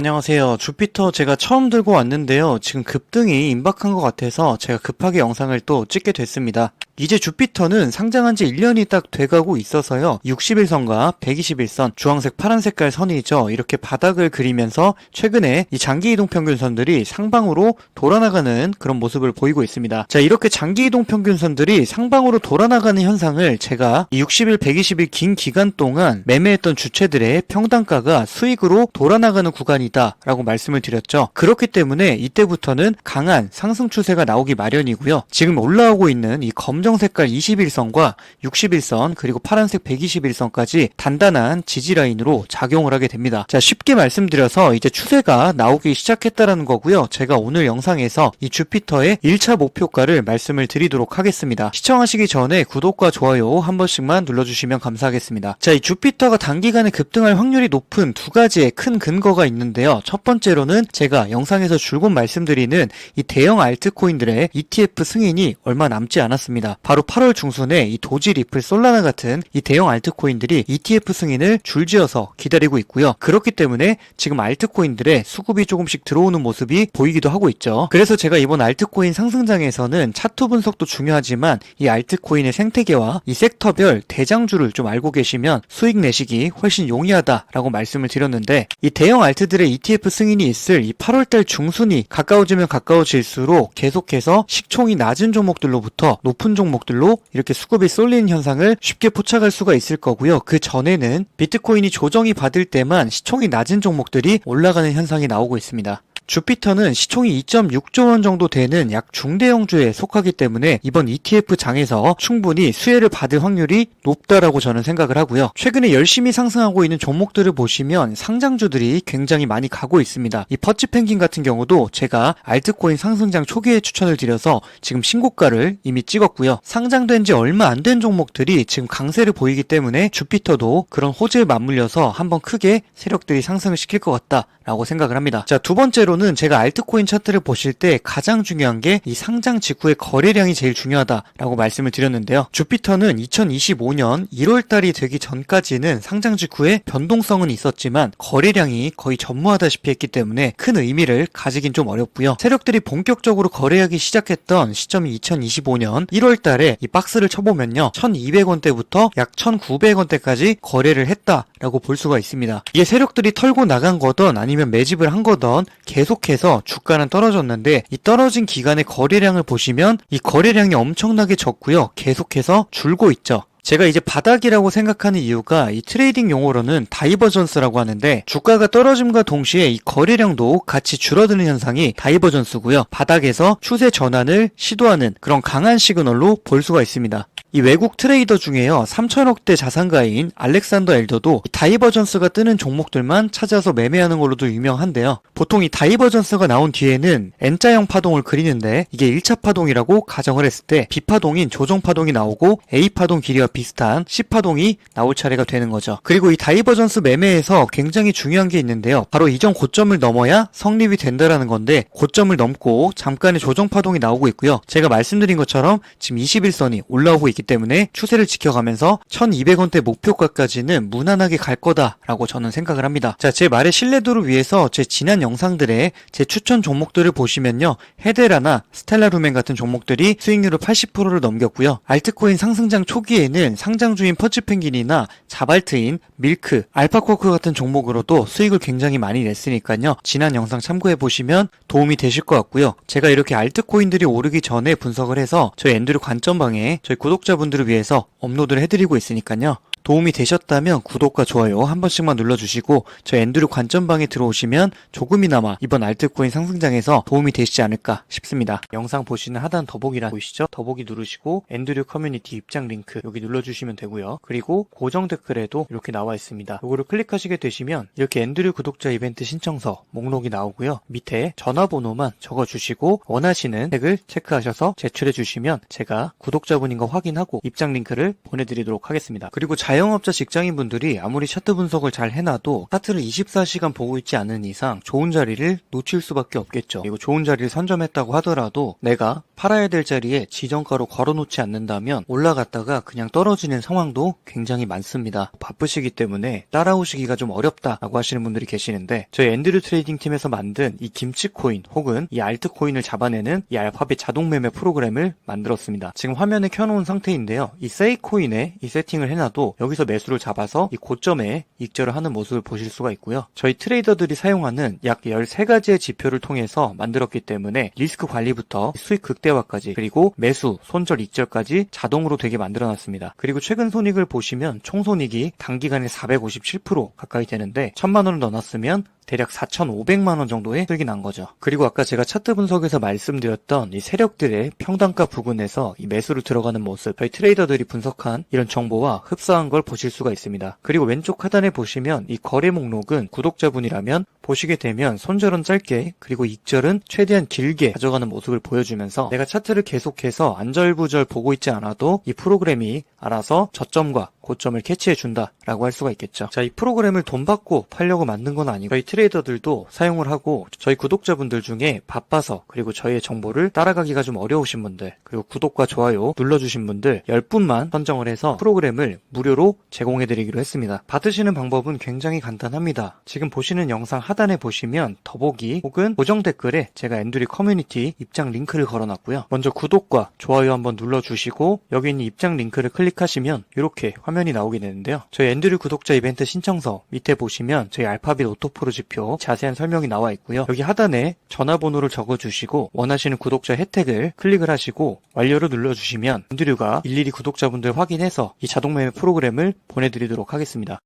안녕하세요. 주피터 제가 처음 들고 왔는데요. 지금 급등이 임박한 것 같아서 제가 급하게 영상을 또 찍게 됐습니다. 이제 주피터는 상장한 지 1년이 딱 돼가고 있어서요. 61선과 121선, 주황색, 파란 색깔 선이죠. 이렇게 바닥을 그리면서 최근에 이 장기 이동 평균선들이 상방으로 돌아나가는 그런 모습을 보이고 있습니다. 자, 이렇게 장기 이동 평균선들이 상방으로 돌아나가는 현상을 제가 이 60일, 120일 긴 기간 동안 매매했던 주체들의 평단가가 수익으로 돌아나가는 구간이다 라고 말씀을 드렸죠. 그렇기 때문에 이때부터는 강한 상승 추세가 나오기 마련이고요. 지금 올라오고 있는 이 검정 색깔 21선과 61선 그리고 파란색 121선까지 단단한 지지 라인으로 작용을 하게 됩니다. 자, 쉽게 말씀드려서 이제 추세가 나오기 시작했다라는 거고요. 제가 오늘 영상에서 이 주피터의 1차 목표가를 말씀을 드리도록 하겠습니다. 시청하시기 전에 구독과 좋아요 한 번씩만 눌러주시면 감사하겠습니다. 자, 이 주피터가 단기간에 급등할 확률이 높은 두 가지의 큰 근거가 있는데요. 첫 번째로는 제가 영상에서 줄곧 말씀드리는 이 대형 알트코인들의 ETF 승인이 얼마 남지 않았습니다. 바로 8월 중순에 이 도지 리플 솔라나 같은 이 대형 알트코인들이 ETF 승인을 줄지어서 기다리고 있고요. 그렇기 때문에 지금 알트코인들의 수급이 조금씩 들어오는 모습이 보이기도 하고 있죠. 그래서 제가 이번 알트코인 상승장에서는 차트 분석도 중요하지만 이 알트코인의 생태계와 이 섹터별 대장주를 좀 알고 계시면 수익 내시기 훨씬 용이하다라고 말씀을 드렸는데 이 대형 알트들의 ETF 승인이 있을 이 8월달 중순이 가까워지면 가까워질수록 계속해서 식총이 낮은 종목들로부터 높은 종목 들로 이렇게 수급이 쏠리는 현상을 쉽게 포착할 수가 있을 거고요. 그 전에는 비트코인이 조정이 받을 때만 시총이 낮은 종목들이 올라가는 현상이 나오고 있습니다. 주피터는 시총이 2.6조 원 정도 되는 약 중대형주에 속하기 때문에 이번 ETF 장에서 충분히 수혜를 받을 확률이 높다라고 저는 생각을 하고요. 최근에 열심히 상승하고 있는 종목들을 보시면 상장주들이 굉장히 많이 가고 있습니다. 이 퍼치 펭귄 같은 경우도 제가 알트코인 상승장 초기에 추천을 드려서 지금 신고가를 이미 찍었고요. 상장된 지 얼마 안 된 종목들이 지금 강세를 보이기 때문에 주피터도 그런 호재에 맞물려서 한번 크게 세력들이 상승을 시킬 것 같다라고 생각을 합니다. 자, 두 번째로 는 제가 알트코인 차트를 보실 때 가장 중요한 게 이 상장 직후의 거래량이 제일 중요하다라고 말씀을 드렸는데요. 주피터는 2025년 1월 달이 되기 전까지는 상장 직후에 변동성은 있었지만 거래량이 거의 전무하다시피 했기 때문에 큰 의미를 가지긴 좀 어렵고요. 세력들이 본격적으로 거래하기 시작했던 시점이 2025년 1월 달에 이 박스를 쳐보면요. 1200원대부터 약 1900원대까지 거래를 했다라고 볼 수가 있습니다. 이게 세력들이 털고 나간 거던 아니면 매집을 한 거던 계속 해서 주가는 떨어졌는데 이 떨어진 기간의 거래량을 보시면 이 거래량이 엄청나게 적고요. 계속해서 줄고 있죠. 제가 이제 바닥이라고 생각하는 이유가 이 트레이딩 용어로는 다이버전스라고 하는데 주가가 떨어짐과 동시에 이 거래량도 같이 줄어드는 현상이 다이버전스고요. 바닥에서 추세 전환을 시도하는 그런 강한 시그널로 볼 수가 있습니다. 이 외국 트레이더 중에요 3천억대 자산가인 알렉산더 엘더도 이 다이버전스가 뜨는 종목들만 찾아서 매매하는 걸로도 유명한데요 보통 이 다이버전스가 나온 뒤에는 N자형 파동을 그리는데 이게 1차 파동이라고 가정을 했을 때 B파동인 조정 파동이 나오고 A파동 길이와 비슷한 C파동이 나올 차례가 되는 거죠 그리고 이 다이버전스 매매에서 굉장히 중요한 게 있는데요 바로 이전 고점을 넘어야 성립이 된다라는 건데 고점을 넘고 잠깐의 조정 파동이 나오고 있고요 제가 말씀드린 것처럼 지금 21선이 올라오고 있기 때문에 추세를 지켜가면서 1200원대 목표가까지는 무난하게 갈 거다라고 저는 생각을 합니다. 자, 제 말의 신뢰도를 위해서 제 지난 영상들의 제 추천 종목들을 보시면요. 헤데라나 스텔라루멘 같은 종목들이 수익률을 80%를 넘겼고요. 알트코인 상승장 초기에는 상장주인 퍼치펭귄이나 자발트인, 밀크, 알파코크 같은 종목으로도 수익을 굉장히 많이 냈으니까요. 지난 영상 참고해 보시면 도움이 되실 것 같고요. 제가 이렇게 알트코인들이 오르기 전에 분석을 해서 저희 앤드류 관점방에 저희 구독자분들을 위해서 업로드를 해드리고 있으니까요. 도움이 되셨다면 구독과 좋아요 한 번씩만 눌러주시고 저희 앤드류 관점방에 들어오시면 조금이나마 이번 알트코인 상승장에서 도움이 되시지 않을까 싶습니다. 영상 보시는 하단 더보기란 보이시죠? 더보기 누르시고 앤드류 커뮤니티 입장 링크 여기 눌러주시면 되고요. 그리고 고정 댓글에도 이렇게 나와 있습니다. 이거를 클릭하시게 되시면 이렇게 앤드류 구독자 이벤트 신청서 목록이 나오고요. 밑에 전화번호만 적어주시고 원하시는 책을 체크하셔서 제출해 주시면 제가 구독자분인 거 확인하고 입장 링크를 보내드리도록 하겠습니다. 그리고 잘 자영업자 직장인분들이 아무리 차트 분석을 잘 해놔도 차트를 24시간 보고 있지 않은 이상 좋은 자리를 놓칠 수밖에 없겠죠. 그리고 좋은 자리를 선점했다고 하더라도 내가 팔아야 될 자리에 지정가로 걸어놓지 않는다면 올라갔다가 그냥 떨어지는 상황도 굉장히 많습니다. 바쁘시기 때문에 따라오시기가 좀 어렵다라고 하시는 분들이 계시는데 저희 앤드류 트레이딩 팀에서 만든 이 김치 코인 혹은 이 알트 코인을 잡아내는 이 알파벳 자동 매매 프로그램을 만들었습니다. 지금 화면에 켜놓은 상태인데요. 이 세이 코인에 이 세팅을 해놔도 여기서 매수를 잡아서 이 고점에 익절을 하는 모습을 보실 수가 있고요. 저희 트레이더들이 사용하는 약 13가지의 지표를 통해서 만들었기 때문에 리스크 관리부터 수익 극대화까지 그리고 매수, 손절, 익절까지 자동으로 되게 만들어놨습니다. 그리고 최근 손익을 보시면 총 손익이 단기간에 457% 가까이 되는데 1000만 원을 넣어놨으면 대략 4,500만 원 정도의 수익이 난 거죠. 그리고 아까 제가 차트 분석에서 말씀드렸던 이 세력들의 평단가 부근에서 이 매수로 들어가는 모습, 저희 트레이더들이 분석한 이런 정보와 흡사한 걸 보실 수가 있습니다. 그리고 왼쪽 하단에 보시면 이 거래 목록은 구독자분이라면 보시게 되면 손절은 짧게 그리고 익절은 최대한 길게 가져가는 모습을 보여주면서 내가 차트를 계속해서 안절부절 보고 있지 않아도 이 프로그램이 알아서 저점과 고점을 캐치해 준다라고 할 수가 있겠죠. 자, 이 프로그램을 돈 받고 팔려고 만든 건 아니고 저희 트레이더들도 사용을 하고 저희 구독자분들 중에 바빠서 그리고 저희의 정보를 따라가기가 좀 어려우신 분들 그리고 구독과 좋아요 눌러주신 분들 10분만 선정을 해서 프로그램을 무료로 제공해 드리기로 했습니다. 받으시는 방법은 굉장히 간단합니다. 지금 보시는 영상 하단에 보시면 더보기 혹은 고정 댓글에 제가 엔두리 커뮤니티 입장 링크를 걸어놨고요. 먼저 구독과 좋아요 한번 눌러주시고 여기 있는 입장 링크를 클릭 하시면 이렇게 화면이 나오게 되는데요. 저희 엔두리 구독자 이벤트 신청서 밑에 보시면 저희 알파벳 오토프로 지표 자세한 설명이 나와 있고요. 여기 하단에 전화번호를 적어주시고 원하시는 구독자 혜택을 클릭을 하시고 완료를 눌러주시면 엔두류가 일일이 구독자분들 확인해서 이 자동 매매 프로그램을 보내드리도록 하겠습니다.